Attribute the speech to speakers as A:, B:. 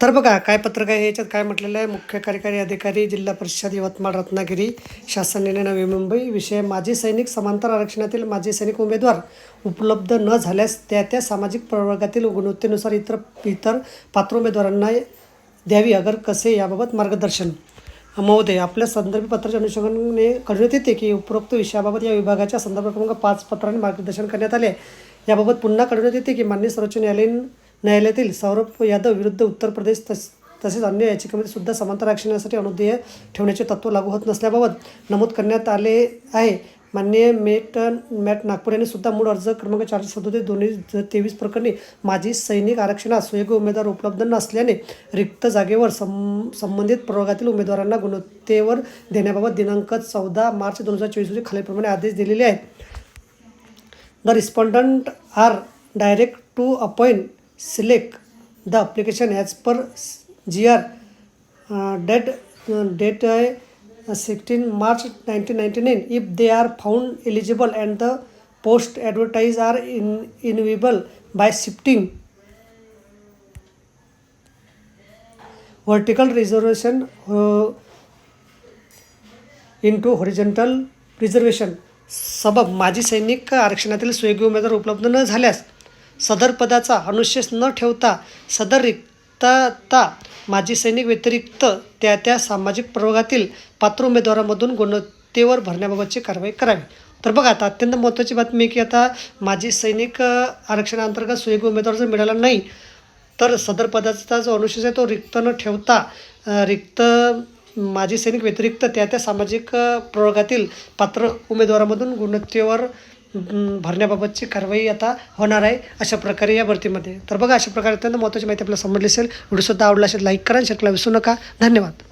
A: तर बघा काय पत्रक आहे याच्यात काय म्हटलेलं आहे? मुख्य कार्यकारी अधिकारी जिल्हा परिषद यवतमाळ रत्नागिरी शासन निर्णय नवी मुंबई विषय माजी सैनिक समांतर आरक्षणातील माजी सैनिक उमेदवार उपलब्ध न झाल्यास त्या त्या सामाजिक प्रवर्गातील गुणवत्तेनुसार इतर इतर पात्र उमेदवारांना द्यावी. अगर कसे याबाबत मार्गदर्शन? महोदय आपल्या संदर्भ पत्राच्या अनुषंगाने कळण्यात येते की उपरोक्त विषयाबाबत या विभागाच्या संदर्भ क्रमांक पाच पत्राने मार्गदर्शन करण्यात आले याबाबत पुन्हा कळवण्यात येते की मान्य सर्वोच्च न्यायालयीन न्यायालयातील सौरभ यादव विरुद्ध उत्तर प्रदेश तस तसेच अन्य याचिकेमध्ये सुद्धा समांतर आरक्षणासाठी अनुदेय ठेवण्याचे तत्व लागू होत नसल्याबाबत नमूद करण्यात आले आहे. मान्य मेट मॅट नागपूर यांनी सुद्धा मूळ अर्ज क्रमांक चारशे सदोतीस दोन हजार तेवीस प्रकरणी माजी सैनिक आरक्षणात सुयोग्य उमेदवार उपलब्ध नसल्याने रिक्त जागेवर सं संबंधित प्रवर्गातील उमेदवारांना गुणवत्तेवर देण्याबाबत दिनांक चौदा मार्च दोन हजार चोवीस रोजी खालीलप्रमाणे आदेश दिलेले आहेत. The respondent are directed to appoint select the application as per G R date date आहे sixteen March nineteen ninety nine if they are found eligible and the post advertise are in invisible by shifting vertical reservation in to horizontal reservation सबब माजी सैनिक आरक्षणातील स्वयंग उमेदवार उपलब्ध न झाल्यास सदर पदाचा अनुशेष न ठेवता सदर रिक्तता माजी सैनिक व्यतिरिक्त त्या त्या सामाजिक प्रवर्गातील पात्र उमेदवारामधून गुणवत्तेवर भरण्याबाबतची कारवाई करावी. तर बघा आता अत्यंत महत्त्वाची बातमी की आता माजी सैनिक आरक्षणाअंतर्गत सुयोग्य उमेदवार जर मिळाला नाही तर सदर पदाचा जो अनुशेष आहे तो रिक्त न ठेवता रिक्त माजी सैनिक व्यतिरिक्त त्या त्या सामाजिक प्रयोगातील प्रवर्गातील पात्र उमेदवारामधून गुणवत्तेवर भरण्याबाबतची कारवाई आता होणार आहे अशा प्रकारे या भरतीमध्ये. तर बघा अशा प्रकारे अत्यंत महत्त्वाची माहिती आपल्याला समजली असेल. व्हिडिओसुद्धा आवडला असेल लाईक करा आणि शेअर विसरू नका. धन्यवाद.